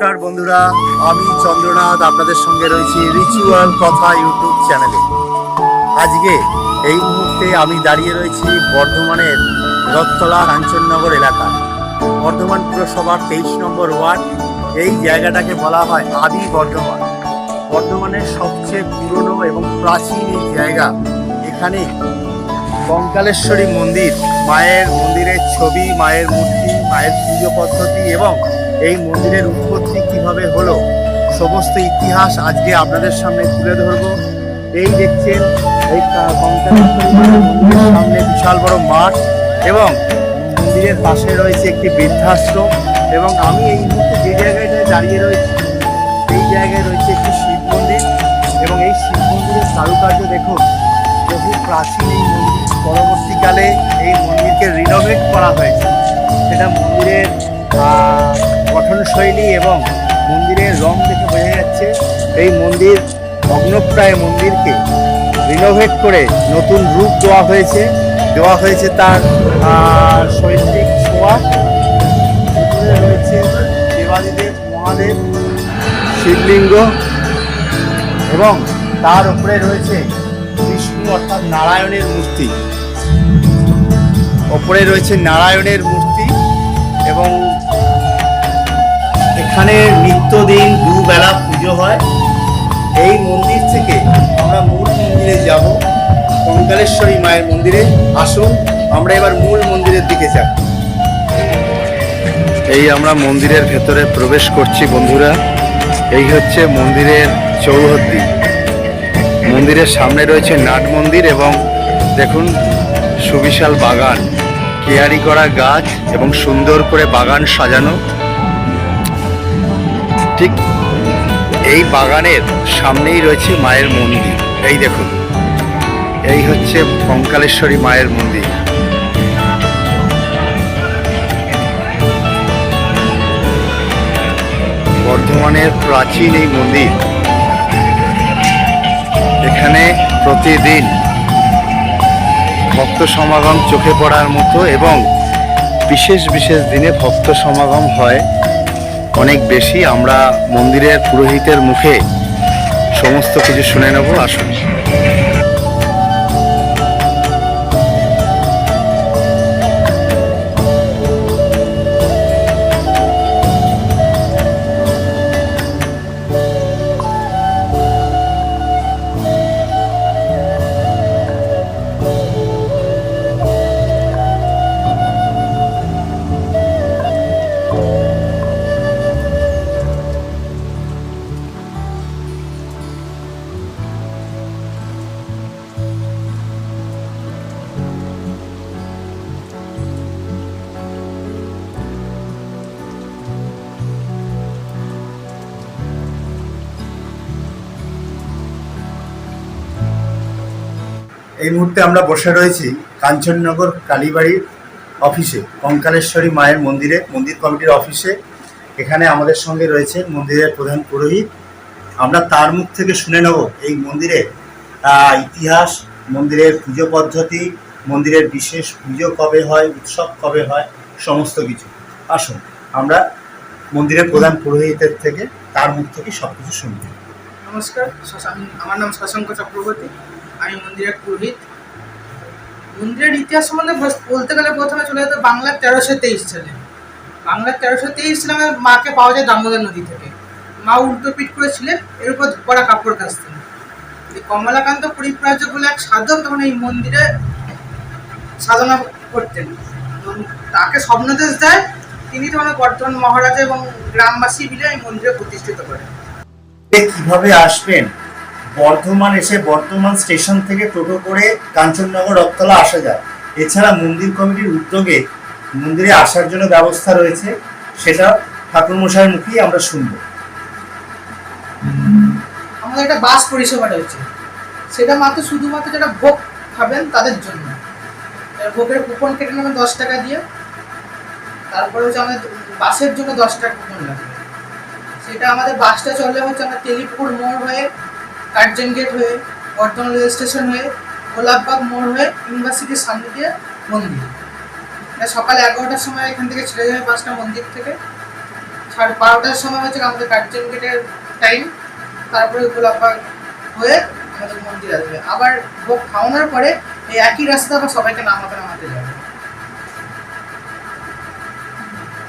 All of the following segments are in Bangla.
নমস্কার বন্ধুরা, আমি চন্দ্রনাথ, আপনাদের সঙ্গে রয়েছি রিচুয়াল কথা ইউটিউব চ্যানেলে। আজকে এই মুহূর্তে আমি দাঁড়িয়ে রয়েছি বর্ধমানের রথতলা কাঞ্চননগর এলাকায়। বর্ধমান পুরসভার তেইশ নম্বর ওয়ার্ড, এই জায়গাটাকে বলা হয় আদি বর্ধমান। বর্ধমানের সবচেয়ে পুরনো এবং প্রাচীন এই জায়গা, এখানে কঙ্কালেশ্বরী মন্দির, মায়ের মন্দিরের ছবি, মায়ের মূর্তি, মায়ের পুজো পদ্ধতি এবং এই মন্দিরের উৎপত্তি কীভাবে হলো? সমস্ত ইতিহাস আজকে আপনাদের সামনে তুলে ধরব। এই দেখছেন, এই মন্দিরের সামনে বিশাল বড় মাঠ এবং মন্দিরের পাশে রয়েছে একটি বৃদ্ধাশ্রম এবং আমি এই মুহূর্তে যে জায়গাটায় দাঁড়িয়ে রয়েছি এই জায়গায় রয়েছে একটি শিব মন্দির এবং এই শিব মন্দিরের কারুকার্য দেখুন। বহু প্রাচীন এই মন্দির, পরবর্তীকালে এই মন্দিরকে রিনোভেট করা হয়েছে। সেটা মন্দিরের গঠনশৈলী এবং মন্দিরের রং দেখে বোঝা যাচ্ছে, এই মন্দির ভগ্নপ্রায় মন্দিরকে রিনোভেট করে নতুন রূপ দেওয়া হয়েছে। দেওয়া হয়েছে তার শৈল্পিক ছোঁয়া। রয়েছে দেবাদিদেব, মহাদেব, শিবলিঙ্গ এবং তার উপরে রয়েছে বিষ্ণু অর্থাৎ নারায়ণের মূর্তি। ওপরে রয়েছে নারায়ণের মূর্তি এবং এখানে নিত্যদিন দুবেলা পুজো হয়। এই মন্দির থেকে আমরা মূল মন্দিরে যাব। কঙ্কালেশ্বরী মায়ের মন্দিরে আসুন। আমরা এবার মূল মন্দিরের দিকে যাব। এই আমরা মন্দিরের ভেতরে প্রবেশ করছি বন্ধুরা। এই হচ্ছে মন্দিরের চৌহদ্দি। মন্দিরের সামনে রয়েছে নাট মন্দির এবং দেখুন সুবিশাল বাগান। কেয়ারি করা গাছ এবং সুন্দর করে বাগান সাজানো। ঠিক এই বাগানের সামনেই রয়েছে মায়ের মন্দির। এই দেখুন, এই হচ্ছে কঙ্কালেশ্বরী মায়ের মন্দির। বর্ধমানের প্রাচীন এই মন্দির। এখানে প্রতিদিন ভক্ত সমাগম চোখে পড়ার মতো এবং বিশেষ বিশেষ দিনে ভক্ত সমাগম হয়। অনেক বেশি আমরা মন্দিরের পুরোহিতের মুখে সমস্ত কিছু শুনে নেব আসুন। এই মুহূর্তে আমরা বসে রয়েছি কাঞ্চননগর কালীবাড়ির অফিসে, কঙ্কালেশ্বরী মায়ের মন্দিরে, মন্দির কমিটির অফিসে। এখানে আমাদের সঙ্গে রয়েছে মন্দিরের প্রধান পুরোহিত। আমরা তার মুখ থেকে শুনে নেব এই মন্দিরে ইতিহাস, মন্দিরের পুজো পদ্ধতি, মন্দিরের বিশেষ পুজো কবে হয়, উৎসব কবে হয়, সমস্ত কিছু। আসুন, আমরা মন্দিরের প্রধান পুরোহিতের থেকে তার মুখ থেকে সব কিছু শুনব। নমস্কার আমার নাম শশাঙ্ক চক্রবর্তী। আমি মন্দিরের পুরোহিত। মন্দিরের ইতিহাস সম্বন্ধে বলতে গেলে প্রথমে চলে যেত বাংলার তেরোশো তেইশ সালে। বাংলার তেরোশো তেইশ সালে মাকে পাওয়া যায় দামোদর নদী থেকে। মা উল্টো পিঠ করেছিলেন, এর উপর কাপড় কাচতেন। কমলাকান্ত পরিব্রাজক বলে এক সাধক তখন এই মন্দিরে সাধনা করতেন। তাকে স্বপ্নদেশ দেয়, তিনি তখন বর্তমান মহারাজা এবং গ্রামবাসী মিলে এই মন্দিরে প্রতিষ্ঠিত করেন। কীভাবে আসবেন? বর্ধমান এসে বর্ধমান স্টেশন থেকে টোটো করে কাঞ্চননগর রথতলা আসা যায়। এছাড়া মন্দির কমিটির উদ্যোগে মন্দিরে আসার জন্য ব্যবস্থা রয়েছে। সেটা ঠাকুরমশাইয়ের মুখেই আমরা শুনব। আমাদের একটা বাস পরিষেবা রয়েছে সেটা মাত্র শুধুমাত্র যারা ভোগ খাবেন তাদের জন্য। ভোগের কুপন কেটে নেবেন দশ টাকা দিয়ে। তারপরে হচ্ছে আমাদের বাসের জন্য দশ টাকা কুপন লাগবে। সেটা আমাদের বাসটা চলে হচ্ছে আমরা তেলিপুর মোড় হয়ে কার্জন গেট হয়ে, বর্ধমান রেল স্টেশন হয়ে, গোলাপবাগ মোড় হয়ে, ইউনিভার্সিটির সামনে দিয়ে মন্দির। এটা সকাল এগারোটার সময় এখান থেকে ছেড়ে যাবে বাসটা মন্দির থেকে। সাড়ে বারোটার সময় হচ্ছে আমাদের কার্জন গেটের টাইম তারপরে গোলাপবাগ হয়ে আমাদের মন্দির আসবে। আবার ভোগ খাওয়ানোর পরে এই একই রাস্তা আবার সবাইকে নামাতে নামাতে যাবে।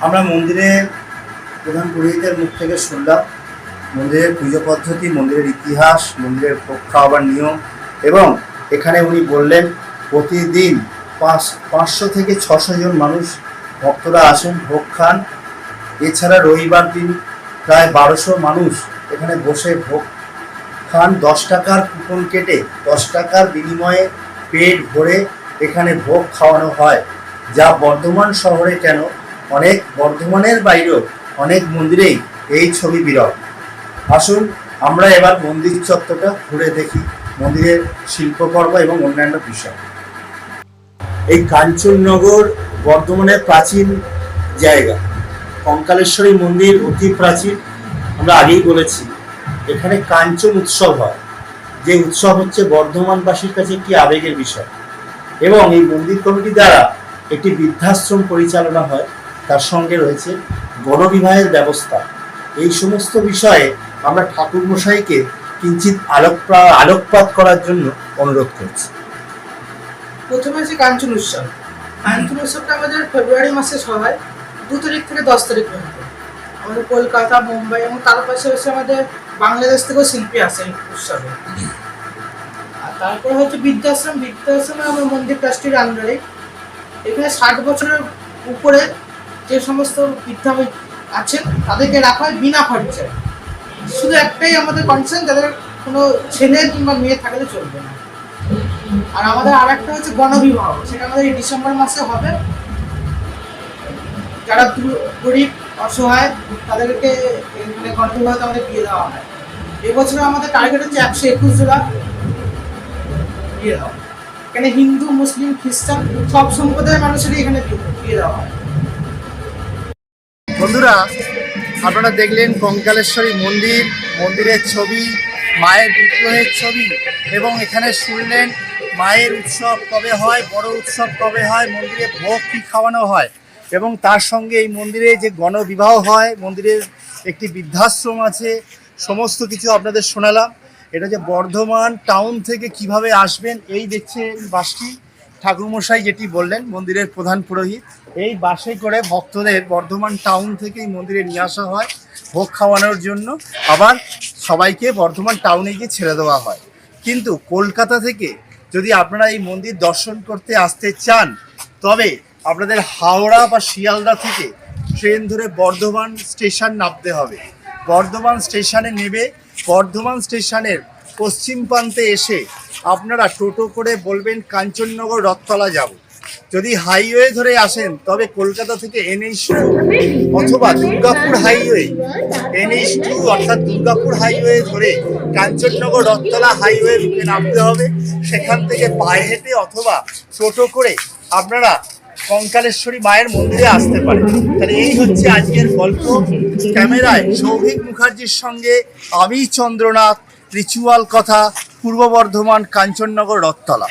আমরা মন্দিরের প্রধান পুরোহিতের মুখ থেকে শুনলাম মন্দিরের পুজো পদ্ধতি, মন্দিরের ইতিহাস, মন্দিরের ভোগ খাওয়াবার নিয়ম এবং এখানে উনি বললেন, প্রতিদিন পাঁচ, পাঁচশো থেকে ছশো জন মানুষ ভক্তরা আসেন, ভোগ খান। এছাড়া রবিবার দিন প্রায় বারোশো মানুষ এখানে বসে ভোগ খান। দশ টাকার কুপন কেটে, দশ টাকার বিনিময়ে পেট ভরে এখানে ভোগ খাওয়ানো হয়। যা বর্ধমান শহরে কেন? অনেক বর্ধমানের বাইরেও অনেক মন্দিরেই এই ছবি বিরল। আসুন, আমরা এবার মন্দির চত্বরটা ঘুরে দেখি, মন্দিরের শিল্পকর্ম এবং অন্যান্য বিষয়। এই কাঞ্চননগর বর্ধমানের প্রাচীন জায়গা, কঙ্কালেশ্বরী মন্দির অতি প্রাচীন, আমরা আগেই বলেছি। এখানে কাঞ্চন উৎসব হয়, যে উৎসব হচ্ছে বর্ধমানবাসীর কাছে একটি আবেগের বিষয়। এবং এই মন্দির কমিটি দ্বারা একটি বৃদ্ধাশ্রম পরিচালনা হয়, তার সঙ্গে রয়েছে গণবিবাহের ব্যবস্থা। এই সমস্ত বিষয়ে আমরা ঠাকুর মশাইকে কিঞ্চিত আলোকপ্রা, আলোকপাত করার জন্য অনুরোধ করছি। প্রথমে হচ্ছে কাঞ্চন উৎসব। কাঞ্চন উৎসবটা আমাদের ফেব্রুয়ারি মাসে হয়, দু তারিখ থেকে দশ তারিখ পর্যন্ত। আমাদের কলকাতা, মুম্বাই এবং তার পাশাপাশি আমাদের বাংলাদেশ থেকেও শিল্পী আসে উৎসবে। আর তারপরে হচ্ছে বৃদ্ধাশ্রম। বৃদ্ধাশ্রমে আমার মন্দির ট্রাস্টির আন্ডারে। এখানে ষাট বছরের উপরে যে সমস্ত বৃদ্ধা আছেন, তাদেরকে রাখা হয় বিনা খরচায়। শুধু একটাই আমাদের কনসার্ন যাদের কোনো ছেলে কিংবা মেয়ে থাকলে চলবে না। আর আমাদের আর একটা হচ্ছে গণবিবাহ, সেটা আমাদের এই ডিসেম্বর মাসে হবে। যারা গরিব, অসহায়, তাদেরকে মানে গণবিবাহতে আমাদের বিয়ে দেওয়া হয়। এবছর আমাদের টার্গেট হচ্ছে একশো একুশ জোড়া বিয়ে দেওয়া এখানে হিন্দু, মুসলিম, খ্রিস্টান সব সম্প্রদায়ের মানুষেরই এখানে বিয়ে দেওয়া হয়। বন্ধুরা আপনারা দেখলেন কঙ্কালেশ্বরী মন্দির, মন্দিরের ছবি, মায়ের বিগ্রহের ছবি, এবং এখানে শুনলেন মায়ের উৎসব কবে হয়, বড় উৎসব কবে হয়, মন্দিরে ভোগ কী খাওয়ানো হয়, এবং তার সঙ্গে এই মন্দিরে যে গণবিবাহ হয় মন্দিরের একটি বৃদ্ধাশ্রম আছে, সমস্ত কিছু আপনাদের শোনালাম। এটা যে বর্ধমান টাউন থেকে কীভাবে আসবেন, এই দেখছেন বাসটি। ঠাকুরমশাই যেটি বললেন, মন্দিরের প্রধান পুরোহিত। এই বাসে করে ভক্তদের বর্ধমান টাউন থেকে এই মন্দিরে নিয়ে আসা হয়, ভোগ খাওয়ানোর জন্য। আবার সবাইকে বর্ধমান টাউনে গিয়ে ছেড়ে দেওয়া হয়। কিন্তু কলকাতা থেকে যদি আপনারা এই মন্দির দর্শন করতে আসতে চান, তবে আপনাদের হাওড়া বা শিয়ালদা থেকে ট্রেন ধরে বর্ধমান স্টেশন নামতে হবে। বর্ধমান স্টেশনে নেবে বর্ধমান স্টেশনের পশ্চিম প্রান্তে এসে আপনারা টোটো করে বলবেন, কাঞ্চননগর রথতলা যাব। যদি হাইওয়ে ধরে আসেন, তবে কলকাতা থেকে এনএইচ অথবা দুর্গাপুর হাইওয়ে এনএইচ টু অর্থাৎ দুর্গাপুর হাইওয়ে ধরে কাঞ্চননগর রথতলা হাইওয়ে রুটে নামতে হবে। সেখান থেকে পায়ে হেঁটে অথবা টোটো করে আপনারা কঙ্কালেশ্বরী মায়ের মন্দিরে আসতে পারেন। তাহলে এই হচ্ছে আজকের গল্প। ক্যামেরায় সৌভিক মুখার্জির সঙ্গে আমি চন্দ্রনাথ, রিচুয়াল কথা, পূর্ব বর্ধমান, কাঞ্চননগর রথতলা।